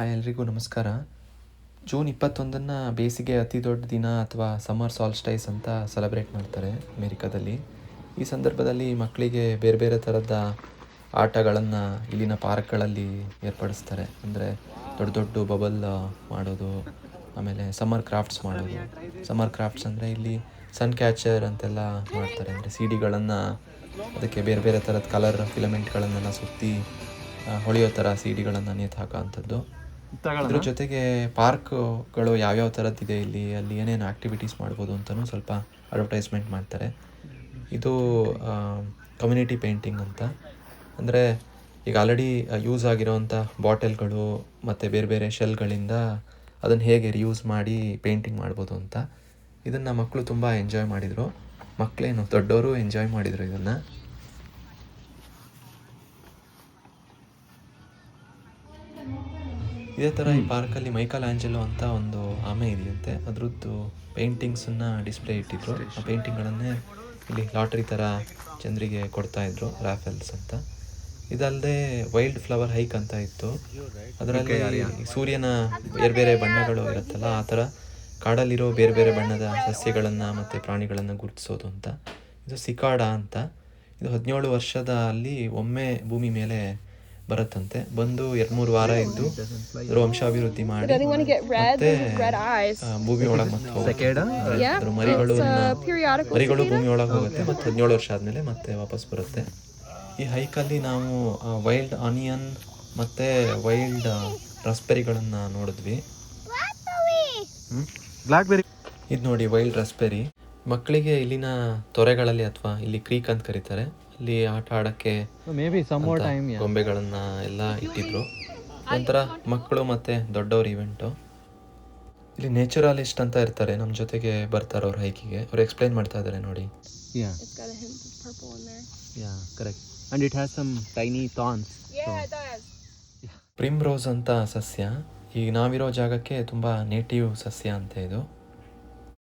Hi ಎಲ್ರಿಗೂ ನಮಸ್ಕಾರ. June ಇಪ್ಪತ್ತೊಂದನ್ನು ಬೇಸಿಗೆ ಅತಿ ದೊಡ್ಡ ದಿನ ಅಥವಾ ಸಮ್ಮರ್ ಸಾಲ್ಸ್ಟೈಸ್ ಅಂತ ಸೆಲೆಬ್ರೇಟ್ ಮಾಡ್ತಾರೆ ಅಮೇರಿಕಾದಲ್ಲಿ. ಈ ಸಂದರ್ಭದಲ್ಲಿ ಮಕ್ಕಳಿಗೆ ಬೇರೆ ಬೇರೆ ಥರದ ಆಟಗಳನ್ನು ಇಲ್ಲಿನ ಪಾರ್ಕ್ಗಳಲ್ಲಿ ಏರ್ಪಡಿಸ್ತಾರೆ. ಅಂದರೆ ದೊಡ್ಡ ದೊಡ್ಡ ಬಬಲ್ ಮಾಡೋದು, ಆಮೇಲೆ ಸಮ್ಮರ್ ಕ್ರಾಫ್ಟ್ಸ್ ಮಾಡೋದು. ಸಮ್ಮರ್ ಕ್ರಾಫ್ಟ್ಸ್ ಅಂದರೆ ಇಲ್ಲಿ ಸನ್ ಕ್ಯಾಚರ್ ಅಂತೆಲ್ಲ ಮಾಡ್ತಾರೆ. ಅಂದರೆ ಸಿ ಡಿಗಳನ್ನು ಅದಕ್ಕೆ ಬೇರೆ ಬೇರೆ ಥರದ ಕಲರ್ ಫಿಲಮೆಂಟ್ಗಳನ್ನೆಲ್ಲ ಸುತ್ತಿ ಹೊಳೆಯೋ ಥರ ಸಿಡಿಗಳನ್ನು ನೇತು ಹಾಕೋ ಅಂಥದ್ದು ಇದ್ರ ಜೊತೆಗೆ ಪಾರ್ಕ್ಗಳು ಯಾವ್ಯಾವ ಥರದ್ದಿದೆ ಇಲ್ಲಿ, ಅಲ್ಲಿ ಏನೇನು ಆ್ಯಕ್ಟಿವಿಟೀಸ್ ಮಾಡ್ಬೋದು ಅಂತಲೂ ಸ್ವಲ್ಪ ಅಡ್ವರ್ಟೈಸ್ಮೆಂಟ್ ಮಾಡ್ತಾರೆ. ಇದು ಕಮ್ಯುನಿಟಿ ಪೇಂಟಿಂಗ್ ಅಂತ. ಅಂದರೆ ಈಗ ಆಲ್ರೆಡಿ ಯೂಸ್ ಆಗಿರೋವಂಥ ಬಾಟಲ್ಗಳು ಮತ್ತು ಬೇರೆ ಬೇರೆ ಶೆಲ್ಗಳಿಂದ ಅದನ್ನು ಹೇಗೆ ರಿಯೂಸ್ ಮಾಡಿ ಪೇಂಟಿಂಗ್ ಮಾಡ್ಬೋದು ಅಂತ. ಇದನ್ನು ಮಕ್ಕಳು ತುಂಬ ಎಂಜಾಯ್ ಮಾಡಿದರು. ಮಕ್ಕಳೇನು ದೊಡ್ಡವರು ಎಂಜಾಯ್ ಮಾಡಿದರು ಇದನ್ನು. ಇದೇ ಥರ ಈ ಪಾರ್ಕಲ್ಲಿ ಮೈಕಲ್ ಆಂಜೆಲೋ ಅಂತ ಒಂದು ಆಮೆ ಇದೆಯಂತೆ. ಅದರದ್ದು ಪೇಂಟಿಂಗ್ಸನ್ನು ಡಿಸ್ಪ್ಲೇ ಇಟ್ಟಿದ್ರು. ಆ ಪೇಂಟಿಂಗ್ಗಳನ್ನೇ ಇಲ್ಲಿ ಲಾಟ್ರಿ ಥರ ಜನರಿಗೆ ಕೊಡ್ತಾ ಇದ್ರು ರಾಫೆಲ್ಸ್ ಅಂತ. ಇದಲ್ಲದೆ ವೈಲ್ಡ್ ಫ್ಲವರ್ ಹೈಕ್ ಅಂತ ಇತ್ತು. ಅದರಲ್ಲಿ ಸೂರ್ಯನ ಬೇರೆ ಬೇರೆ ಬಣ್ಣಗಳು ಇರುತ್ತಲ್ಲ ಆ ಥರ ಕಾಡಲ್ಲಿರೋ ಬೇರೆ ಬೇರೆ ಬಣ್ಣದ ಸಸ್ಯಗಳನ್ನು ಮತ್ತು ಪ್ರಾಣಿಗಳನ್ನು ಗುರುತಿಸೋದು ಅಂತ. ಇದು ಸಿಕಾಡ ಅಂತ. ಇದು ಹದಿನೇಳು ವರ್ಷದ ಅಲ್ಲಿ ಒಮ್ಮೆ ಭೂಮಿ ಮೇಲೆ ಬರುತ್ತಂತೆ. ಬಂದು ಎರಡು ಮೂರು ವಾರ ಇದ್ದು ಅದ್ರ ವಂಶಾಭಿವೃದ್ಧಿ ಮಾಡಿ? ಮತ್ತೆ ಭೂಮಿ ಒಳಗೆ ಮತ್ತೆ ಹೋಗುತ್ತೆ. ಮರಿಗಳು ಮರಿಗಳು ಭೂಮಿ ಒಳಗೆ ಹೋಗುತ್ತೆ ಮತ್ತೆ ಹದಿನೇಳು ವರ್ಷ ಆದಮೇಲೆ ಮತ್ತೆ ವಾಪಸ್ ಬರುತ್ತೆ. ಈ ಹೈಕಲ್ಲಿ ನಾವು ವೈಲ್ಡ್ ಆನಿಯನ್ ಮತ್ತೆ ವೈಲ್ಡ್ ರಸ್ಪೆರಿಗಳನ್ನ ನೋಡಿದ್ವಿ. ಬ್ಲಾಕ್ಬೆರಿ ಇದು ನೋಡಿ ವೈಲ್ಡ್ ರಸ್ಪೆರಿ ಮಕ್ಕಳಿಗೆ ಇಲ್ಲಿನ ತೊರೆಗಳಲ್ಲಿ ಅಥವಾ ಇಲ್ಲಿ ಕ್ರೀಕ್ ಅಂತ ಕರೀತಾರೆ. ಅಲ್ಲಿ ಆಟ ಆಡೋಕ್ಕೆ ಮೇ ಬಿ ಸಮ್ ಮೋರ್ ಅಂತ ಟೈಮ್ ಗೊಂಬೆಗಳನ್ನ ಎಲ್ಲ ಇಟ್ಟಿದ್ರು. ನಂತರ ಮಕ್ಕಳು ಮತ್ತೆ ದೊಡ್ಡವ್ರ ಇವೆಂಟು ಇಲ್ಲಿ ನೇಚರಲಿಸ್ಟ್ ಅಂತ ಇರ್ತಾರೆ. ನಮ್ಮ ಜೊತೆಗೆ ಬರ್ತಾರೆ ಅವ್ರ ಹೈಕಿಗೆ. ಅವ್ರು ಎಕ್ಸ್ಪ್ಲೈನ್ ಮಾಡ್ತಾ ಇದ್ದಾರೆ ನೋಡಿ. ಪ್ರಿಮ್ ರೋಸ್ ಅಂತ ಸಸ್ಯ. ಈಗ ನಾವಿರೋ ಜಾಗಕ್ಕೆ ತುಂಬ ನೇಟಿವ್ ಸಸ್ಯ ಅಂತ ಇದು.